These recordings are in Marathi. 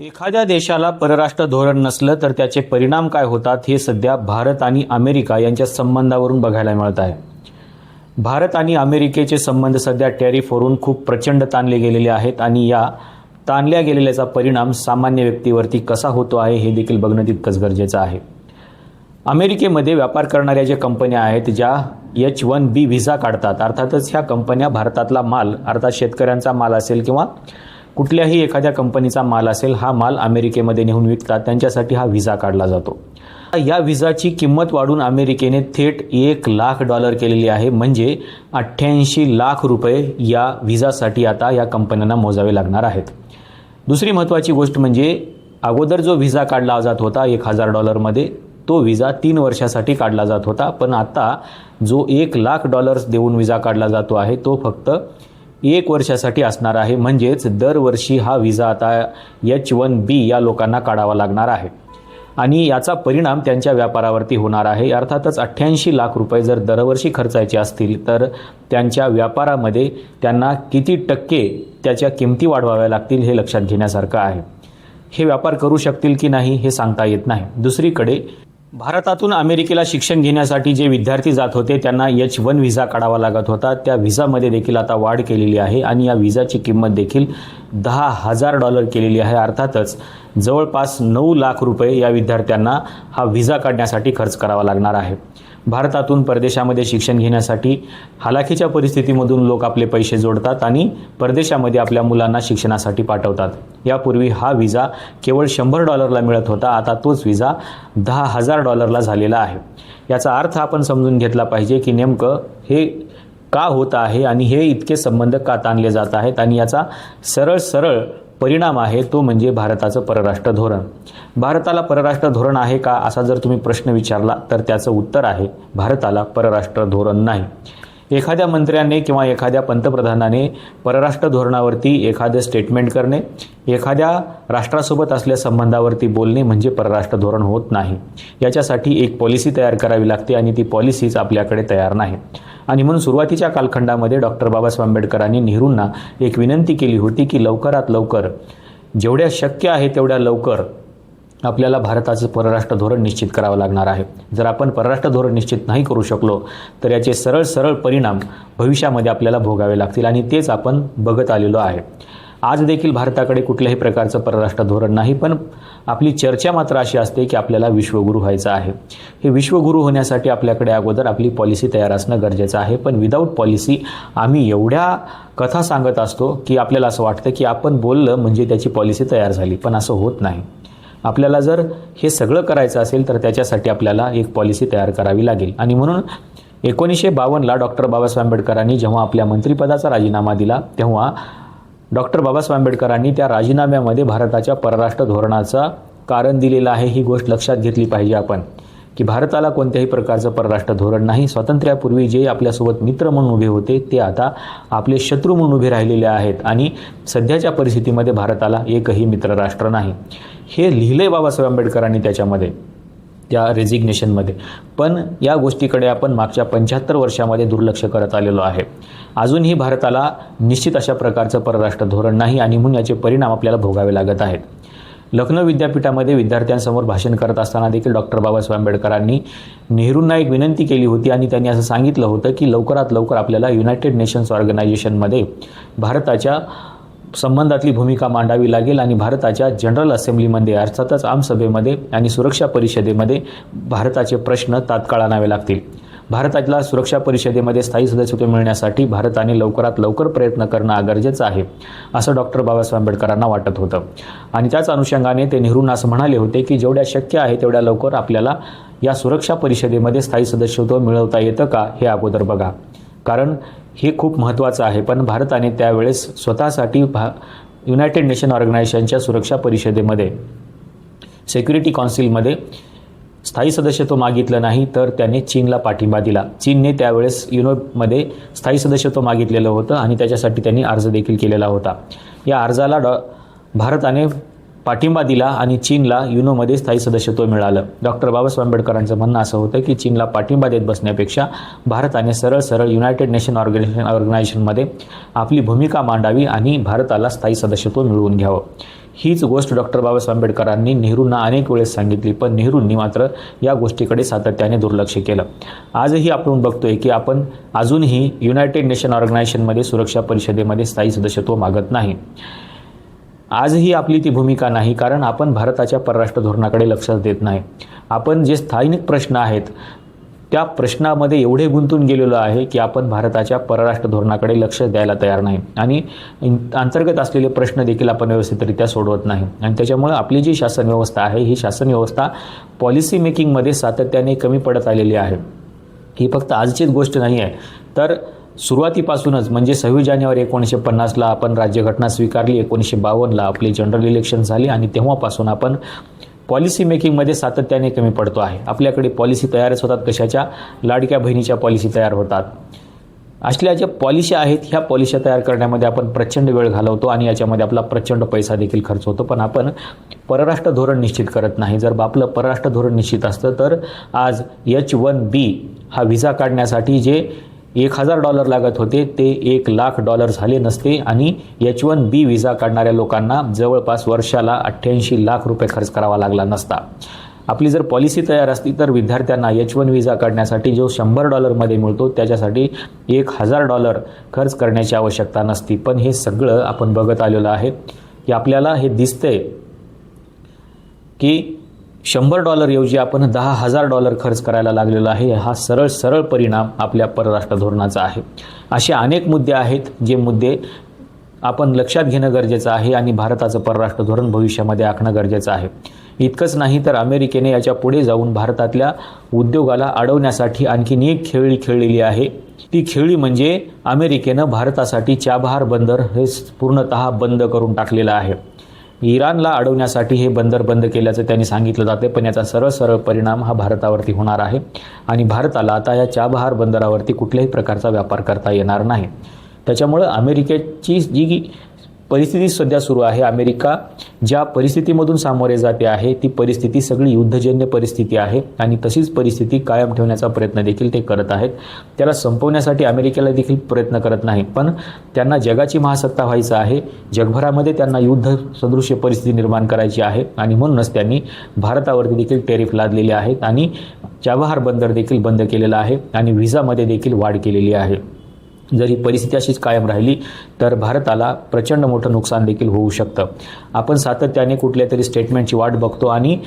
एखाद्या देशाला परराष्ट्र धोरण नसलं तर त्याचे परिणाम काय होतात हे सध्या भारत आणि अमेरिका यांच्या संबंधावरून बघायला मिळत आहे. भारत आणि अमेरिकेचे संबंध सध्या टॅरिफवरून खूप प्रचंड ताणले गेलेले आहेत आणि या ताणल्या गेलेल्याचा परिणाम सामान्य व्यक्तीवरती कसा होतो आहे हे देखील बघणं तितकंच गरजेचं आहे. अमेरिकेमध्ये व्यापार करणाऱ्या ज्या कंपन्या आहेत ज्या एच वन बी व्हिसा काढतात अर्थातच ह्या कंपन्या भारतातला माल अर्थात शेतकऱ्यांचा माल असेल किंवा कुठल्याही एखाद्या कंपनीचा माल असेल हा माल अमेरिकेमध्ये नेऊन विकतात त्यांच्यासाठी हा व्हिसा काढला जातो. या व्हिसाची किंमत वाढून अमेरिकेने थेट एक लाख डॉलर केलेली आहे. म्हणजे अठ्ठ्याऐंशी लाख रुपये या व्हिसासाठी आता या कंपन्यांना मोजावे लागणार आहेत. दुसरी महत्त्वाची गोष्ट म्हणजे अगोदर जो व्हिसा काढला जात होता एक हजार डॉलरमध्ये तो विजा तीन वर्षासाठी काढला जात होता. पण आता जो एक लाख डॉलर्स देऊन विजा काढला जातो आहे तो फक्त एक वर्षासाठी असणार आहे. म्हणजेच दरवर्षी हा विजा आता एच वन बी या लोकांना काढावा लागणार आहे. आणि याचा परिणाम त्यांच्या व्यापारावरती होणार आहे. अर्थातच अठ्ठ्याऐंशी लाख रुपये जर दरवर्षी खर्चायचे असतील तर त्यांच्या व्यापारामध्ये त्यांना किती टक्के त्याच्या किमती वाढवाव्या लागतील हे लक्षात घेण्यासारखं आहे. हे व्यापार करू शकतील की नाही हे सांगता येत नाही. दुसरीकडे भारतातून अमेरिकेला शिक्षण घेण्यासाठी जे विद्यार्थी जात होते त्यांना एच वन व्हिसा काढावा लागत होता. त्या व्हिसामध्ये देखील आता वाढ केलेली आहे आणि या व्हिसाची किंमत देखील दहा हजार डॉलर केलेली आहे. अर्थातच जवळपास नऊ लाख रुपये या विद्यार्थ्यांना हा व्हिसा काढण्यासाठी खर्च करावा लागणार आहे. भारतातून परदेशामध्ये शिक्षण घेण्यासाठी हालाखीच्या परिस्थितीमधून लोक आपले पैसे जोडतात आणि परदेशामध्ये आपल्या मुलांना शिक्षणासाठी पाठवतात. यापूर्वी हा विजा केवळ शंभर डॉलरला मिळत होता आता तोच विजा दहा हजार डॉलरला झालेला आहे. याचा अर्थ आपण समजून घेतला पाहिजे की नेमकं हे का होत आहे आणि हे इतके संबंध का ताणले जात आहेत आणि याचा सरळ सरळ परिणाम आहे तो म्हणजे भारताचं परराष्ट्र धोरण. भारताला परराष्ट्र धोरण आहे का असा जर तुम्ही प्रश्न विचारला तर त्याचं उत्तर आहे भारताला परराष्ट्र धोरण नाही. एखाद्या मंत्र्याने किंवा एखाद्या पंतप्रधानाने परराष्ट्र धोरणावरती एखादं स्टेटमेंट करणे एखाद्या राष्ट्रासोबत असल्या संबंधावरती बोलणे म्हणजे परराष्ट्र धोरण होत नाही. याच्यासाठी एक पॉलिसी तयार करावी लागते आणि ती पॉलिसीच आपल्याकडे तयार नाही. आणि म्हणून सुरुवातीच्या कालखंडामध्ये डॉक्टर बाबासाहेब आंबेडकरांनी नेहरूंना एक विनंती केली होती की लवकरात लवकर जेवढ्या शक्य आहे तेवढ्या लवकर आपल्याला भारताचं परराष्ट्र धोरण निश्चित करावं लागणार आहे. जर आपण परराष्ट्र धोरण निश्चित नाही करू शकलो तर याचे सरळ सरळ परिणाम भविष्यामध्ये आपल्याला भोगावे लागतील आणि तेच आपण बघत आलेलो आहे. आज देखील भारताकडे कुठल्याही प्रकारचं परराष्ट्र धोरण नाही पण आपली चर्चा मात्र अशी असते की आपल्याला विश्वगुरू व्हायचं आहे. हे विश्वगुरू होण्यासाठी आपल्याकडे अगोदर आपली पॉलिसी तयार असणं गरजेचं आहे पण विदाऊट पॉलिसी आम्ही एवढ्या कथा सांगत असतो की आपल्याला असं वाटतं की आपण बोललं म्हणजे त्याची पॉलिसी तयार झाली पण असं होत नाही. आपल्याला जर हे सगळं करायचं असेल तर त्याच्यासाठी आपल्याला एक पॉलिसी तयार करावी लागेल. आणि म्हणून एकोणीसशे बावन्नला डॉक्टर बाबासाहेब आंबेडकरांनी जेव्हा आपल्या मंत्रिपदाचा राजीनामा दिला तेव्हा डॉक्टर बाबासाहेब आंबेडकरांनी त्या राजीनाम्यामध्ये भारताच्या परराष्ट्र धोरणाचा कारण दिलेलं आहे ही गोष्ट लक्षात घेतली पाहिजे आपण की भारताला कोणत्याही प्रकारचं परराष्ट्र धोरण नाही. स्वातंत्र्यापूर्वी जे आपल्यासोबत मित्र म्हणून उभे होते ते आता आपले शत्रू म्हणून उभे राहिलेले आहेत आणि सध्याच्या परिस्थितीमध्ये भारताला एकही मित्र राष्ट्र नाही. हे लिहिलं आहे बाबासाहेब आंबेडकरांनी त्याच्यामध्ये. त्या रेझिग्नेशनमध्ये पण या गोष्टीकडे आपण मागच्या पंच्याहत्तर वर्षामध्ये दुर्लक्ष करत आलेलो आहे. अजूनही भारताला निश्चित अशा प्रकारचं परराष्ट्र धोरण नाही आणि म्हणून याचे परिणाम आपल्याला भोगावे लागत आहेत. लखनौ विद्यापीठामध्ये विद्यार्थ्यांसमोर भाषण करत असताना देखील डॉक्टर बाबासाहेब आंबेडकरांनी नेहरूंना एक विनंती केली होती आणि त्यांनी असं सांगितलं होतं की लवकरात लवकर आपल्याला युनायटेड नेशन्स ऑर्गनायझेशनमध्ये भारताच्या संबंधातली भूमिका मांडावी लागेल आणि भारताच्या जनरल असेंब्लीमध्ये अर्थातच आमसभेमध्ये आणि सुरक्षा परिषदेमध्ये भारताचे प्रश्न तात्काळ आणावे लागतील. भारताला सुरक्षा परिषदेमध्ये स्थायी सदस्यत्व मिळण्यासाठी भारताने लवकरात लवकर प्रयत्न करणं गरजेचं आहे असं डॉक्टर बाबासाहेब आंबेडकरांना वाटत होतं. आणि त्याच अनुषंगाने ते नेहरूंना असं म्हणाले होते की जेवढ्या शक्य आहे तेवढ्या लवकर आपल्याला या सुरक्षा परिषदेमध्ये स्थायी सदस्यत्व मिळवता येतं का हे अगोदर बघा. कारण हे खूप महत्त्वाचं आहे. पण भारताने त्यावेळेस स्वतःसाठी भा युनायटेड नेशन ऑर्गनायझेशनच्या सुरक्षा परिषदेमध्ये सेक्युरिटी कौन्सिलमध्ये स्थायी सदस्यत्व मागितलं नाही तर त्याने चीनला पाठिंबा दिला. चीनने त्यावेळेस युनोमध्ये स्थायी सदस्यत्व मागितलेलं होतं आणि त्याच्यासाठी त्यांनी अर्ज देखील केलेला होता. या अर्जाला डॉ भारताने पाठिंबा दिला आणि चीनला युनोमध्ये स्थायी सदस्यत्व मिळालं. डॉक्टर बाबासाहेब आंबेडकरांचं म्हणणं असं होतं की चीनला पाठिंबा देत बसण्यापेक्षा भारताने सरळ सरळ युनायटेड नेशन ऑर्गनायझेशन ऑर्गनायझेशनमध्ये आपली भूमिका मांडावी आणि भारताला स्थायी सदस्यत्व मिळवून घ्यावं. हीच गोष्ट डॉक्टर बाबासाहेब आंबेडकरांनी नेहरूंना अनेक वेळेस सांगितली पण नेहरूंनी मात्र या गोष्टीकडे सातत्याने दुर्लक्ष केलं. आजही आपण बघतोय की आपण अजूनही युनायटेड नेशन ऑर्गनायझेशनमध्ये सुरक्षा परिषदेमध्ये स्थायी सदस्यत्व मागत नाही. आजही आपली ती भूमिका नाही कारण आपण भारताच्या परराष्ट्र धोरणाकडे लक्ष देत नाही. आपण जे स्थानिक प्रश्न आहेत त्या प्रश्नामध्ये एवढे गुंतून गेलेलो आहे की आपण भारताच्या परराष्ट्र धोरणाकडे लक्ष द्यायला तयार नाही. आणि अंतर्गत असलेले प्रश्न देखील आपण व्यवस्थितरित्या सोडवत नाही. आणि त्याच्यामुळं आपली जी शासन व्यवस्था आहे ही शासन व्यवस्था पॉलिसी मेकिंगमध्ये सातत्याने कमी पडत आलेली आहे. ही फक्त आजचीच गोष्ट नाही आहे. तर सुरुवातीपासूनच म्हणजे सव्वीस जानेवारी एकोणीसशे पन्नासला आपण राज्यघटना स्वीकारली एकोणीसशे बावन्नला आपली जनरल इलेक्शन झाली आणि तेव्हापासून आपण पॉलिसी मेकिंगमध्ये सातत्याने कमी पडतो आहे. आपल्याकडे पॉलिसी तयारच होतात कशाच्या? लाडक्या बहिणीच्या पॉलिसी तयार होतात. असल्या ज्या पॉलिसी आहेत ह्या पॉलिसी तयार करण्यामध्ये आपण प्रचंड वेळ घालवतो आणि याच्यामध्ये आपला प्रचंड पैसा देखील खर्च होतो. पण आपण परराष्ट्र धोरण निश्चित करत नाही. जर आपलं परराष्ट्र धोरण निश्चित असतं तर आज एच वन बी हा व्हिसा काढण्यासाठी जे एक हजार डॉलर लागत होते ते एक लाख डॉलर झाले नसते आणि एच वन बी व्हिसा काढणाऱ्या लोकांना जवळपास वर्षाला अठ्ठ्याऐंशी लाख रुपये खर्च करावा लागला नसता. आपली जर पॉलिसी तयार असती तर विद्यार्थ्यांना एच वन व्हिसा काढण्यासाठी जो शंभर डॉलरमध्ये मिळतो त्याच्यासाठी एक हजार डॉलर खर्च करण्याची आवश्यकता नसती. पण हे सगळं आपण बघत आलेलं आहे की आपल्याला हे दिसतंय की शंभर डॉलरऐवजी आपण दहा हजार डॉलर खर्च करायला लागलेलो आहे. हा सरळ सरळ परिणाम आपल्या परराष्ट्र धोरणाचा आहे. असे अनेक मुद्दे आहेत जे मुद्दे आपण लक्षात घेणं गरजेचं आहे आणि भारताचं परराष्ट्र धोरण भविष्यामध्ये आखणं गरजेचं आहे. इतकंच नाही तर अमेरिकेने याच्यापुढे जाऊन भारतातल्या उद्योगाला अडवण्यासाठी आणखीन एक खेळी खेळलेली आहे. ती खेळी म्हणजे अमेरिकेनं भारतासाठी चाबहार बंदर हे पूर्णतः बंद करून टाकलेलं आहे. इराणला अडवण्यासाठी हे बंदर बंद केल्याचं त्यांनी सांगितलं जाते पण याचा सरळ सरळ परिणाम हा भारतावरती होणार आहे. आणि भारताला आता या चाबहार बंदरावरती कुठल्याही प्रकारचा व्यापार करता येणार नाही. त्याच्यामुळं अमेरिकेची जी परिस्थिती सध्या सुरू आहे. अमेरिका ज्या परिस्थितीमधून सामोरे जाते आहे ती परिस्थिती सगळी युद्धजन्य परिस्थिती आहे आणि तशीच परिस्थिती कायम ठेवण्याचा प्रयत्न देखील ते करत आहेत. त्याला संपवण्यासाठी अमेरिकेला देखील प्रयत्न करत नाही पण त्यांना जगाची महासत्ता व्हायचं आहे. जगभरामध्ये त्यांना युद्ध सदृश्य परिस्थिती निर्माण करायची आहे आणि म्हणूनच त्यांनी भारतावरती देखील टेरिफ लादलेले आहेत आणि चाबहार बंदर देखील बंद केलेला आहे आणि व्हिसामध्ये देखील वाढ केलेली आहे. जर ही परिस्थिती अशीच कायम राहिली तर भारताला प्रचंड मोठं नुकसान देखील होऊ शकतं. आपण सातत्याने कुठल्या तरी स्टेटमेंटची वाट बघतो आणि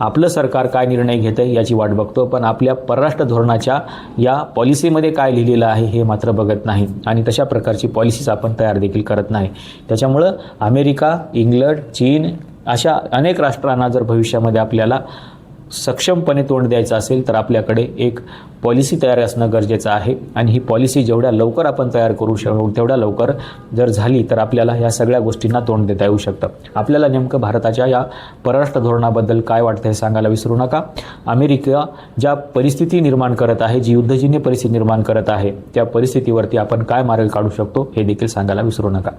आपलं सरकार काय निर्णय घेतं याची वाट बघतो पण आपल्या परराष्ट्र धोरणाच्या या पॉलिसीमध्ये काय लिहिलेलं आहे हे मात्र बघत नाही. आणि तशा प्रकारची पॉलिसीज आपण तयार देखील करत नाही. त्याच्यामुळं अमेरिका इंग्लंड चीन अशा अनेक राष्ट्रांना जर भविष्यामध्ये आपल्याला सक्षमपणे तोंड द्यायचं असेल तर आपल्याकडे एक पॉलिसी तयार असणं गरजेचं आहे. आणि ही पॉलिसी जेवढ्या लवकर आपण तयार करू शकू तेवढ्या लवकर जर झाली तर आपल्याला ह्या सगळ्या गोष्टींना तोंड देता येऊ शकतं. आपल्याला नेमकं भारताच्या या परराष्ट्र धोरणाबद्दल काय वाटतं हे सांगायला विसरू नका. अमेरिका ज्या परिस्थिती निर्माण करत आहे जी युद्धजन्य परिस्थिती निर्माण करत आहे त्या परिस्थितीवरती आपण काय मार्ग काढू शकतो हे देखील सांगायला विसरू नका.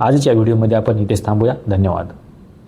आजच्या व्हिडिओमध्ये आपण इथेच थांबूया. धन्यवाद.